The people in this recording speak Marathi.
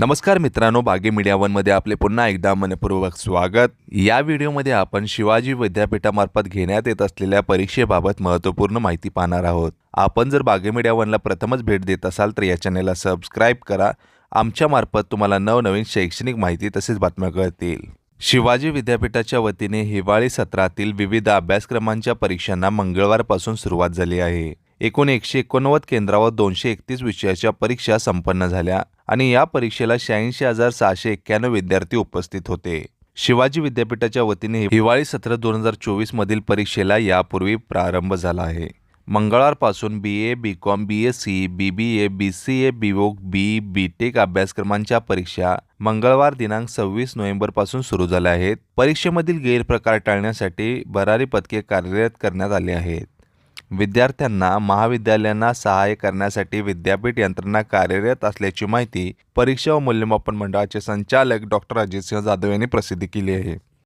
नमस्कार मित्रांनो बागे मीडिया वनमध्ये आपले पुन्हा एकदा मनपूर्वक स्वागत. या व्हिडिओमध्ये आपण शिवाजी विद्यापीठामार्फत घेण्यात येत असलेल्या परीक्षेबाबत महत्त्वपूर्ण माहिती पाहणार आहोत. आपण जर बागे मीडिया वनला प्रथमच भेट देत असाल तर या चॅनेलला सबस्क्राईब करा. आमच्यामार्फत तुम्हाला नवनवीन शैक्षणिक माहिती तसेच बातम्या कळतील. शिवाजी विद्यापीठाच्या वतीने हिवाळी सत्रातील विविध अभ्यासक्रमांच्या परीक्षांना मंगळवारपासून सुरुवात झाली आहे. एकूण एकशे एकोणनव्वद केंद्रावर दोनशे एकतीस विषयाच्या परीक्षा संपन्न झाल्या आणि या परीक्षेला शहाऐंशी हजार सहाशे एक्क्याण्णव विद्यार्थी उपस्थित होते. शिवाजी विद्यापीठाच्या वतीने हिवाळी सत्र दोन हजार चोवीस मधील परीक्षेला यापूर्वी प्रारंभ झाला आहे. मंगळवारपासून B A B com B S C B B A B C A B O B B tech अभ्यासक्रमांच्या परीक्षा मंगळवार दिनांक सव्वीस नोव्हेंबरपासून सुरू झाल्या आहेत. परीक्षेमधील गैरप्रकार टाळण्यासाठी भरारी पथके कार्यरत करण्यात आले आहेत. विद्यार्थ्यांना महाविद्यालयांना सहाय्य करण्यासाठी विद्यापीठ यंत्रणा कार्यरत असल्याची माहिती परीक्षा व मूल्यमापन मंडळाचे संचालक डॉक्टर अजितसिंह जाधव यांनी प्रसिद्ध केली आहे.